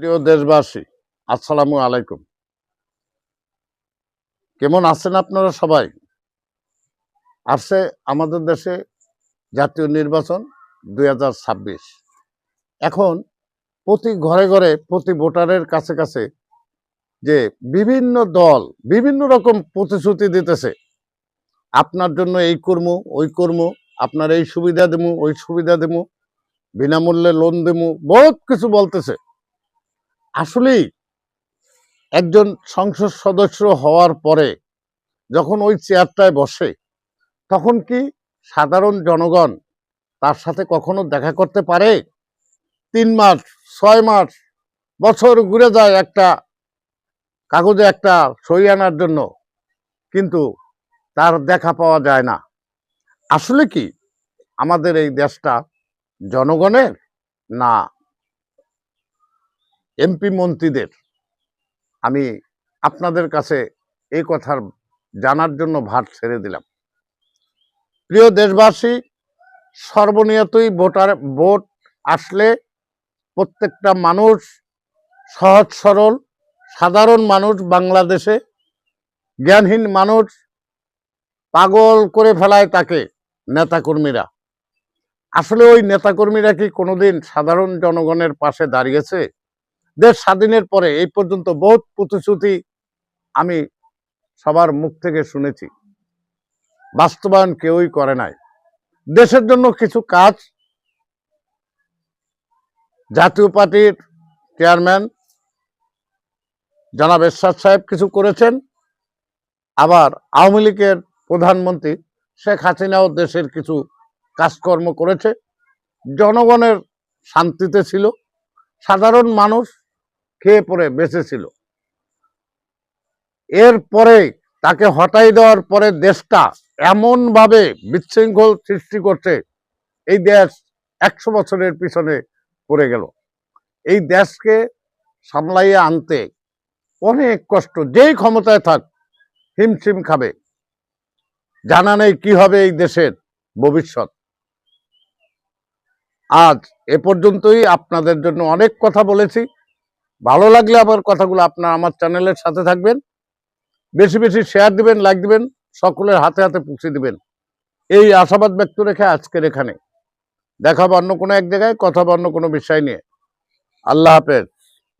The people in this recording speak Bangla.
প্রিয় দেশবাসী, আসসালামু আলাইকুম। কেমন আছেন আপনারা সবাই? আসছে আমাদের দেশে জাতীয় নির্বাচন দুই হাজার ছাব্বিশ। এখন প্রতি ঘরে ঘরে, প্রতি ভোটারের কাছে কাছে যে বিভিন্ন দল বিভিন্ন রকম প্রতিশ্রুতি দিতেছে, আপনার জন্য এই কর্ম ওই কর্ম আপনার এই সুবিধা দেবো, ওই সুবিধা দেবো, বিনামূল্যে লোন দেবো, বহুত কিছু বলতেছে। আসলেই একজন সংসদ সদস্য হওয়ার পরে যখন ওই চেয়ারটায় বসে, তখন কি সাধারণ জনগণ তার সাথে কখনো দেখা করতে পারে? তিন মাস, ছয় মাস, বছর ঘুরে যায় একটা কাগজে একটা সই আনার জন্য, কিন্তু তার দেখা পাওয়া যায় না। আসলে কি আমাদের এই দেশটা জনগণের? না। এমপি মন্ত্রীদের আমি আপনাদের কাছে এই কথার জানার জন্য ভাট ছেড়ে দিলাম। প্রিয় দেশবাসী, সর্বনিয়তই ভোটার, ভোট আসলে প্রত্যেকটা মানুষ সহজ, সরল, সাধারণ মানুষ, বাংলাদেশে জ্ঞানহীন মানুষ, পাগল করে ফেলায় তাকে নেতাকর্মীরা। আসলে ওই নেতাকর্মীরা কি কোনোদিন সাধারণ জনগণের পাশে দাঁড়িয়েছে? দেশ স্বাধীনের পরে এই পর্যন্ত বহুত প্রতিশ্রুতি আমি সবার মুখ থেকে শুনেছি। বাস্তবায়ন কেউই করে নাই। দেশের জন্য কিছু কাজ জাতীয় পার্টির চেয়ারম্যান জনাব এরশাদ সাহেব কিছু করেছেন। আবার আওয়ামী লীগের প্রধানমন্ত্রী শেখ হাসিনাও দেশের কিছু কাজকর্ম করেছে। জনগণের শান্তিতে ছিল। সাধারণ মানুষ খেয়ে পরে বেঁচে ছিল এরপরে তাকে হটাই দেওয়ার পরে দেশটা এমনভাবে বিশৃঙ্খল সৃষ্টি করছে, এই দেশ একশো বছরের পিছনে পড়ে গেল। এই দেশকে সামলাইয়ে আনতে অনেক কষ্ট, যেই ক্ষমতায় থাক, হিমশিম খাবে। জানা নেই কি হবে এই দেশের ভবিষ্যৎ। আজ এ পর্যন্তই, আপনাদের জন্য অনেক কথা বলেছি। ভালো লাগলে আমার কথাগুলো আপনার আমার চ্যানেলের সাথে থাকবেন। বেশি বেশি শেয়ার দিবেন লাইক দিবেন, সকলের হাতে হাতে পৌঁছে দিবেন। এই আশাবাদ ব্যক্ত রেখে আজকের এখানে। দেখা হবে অন্য কোনো এক জায়গায়, কথা বা অন্য কোনো বিষয় নিয়ে। আল্লাহ হাফেজ।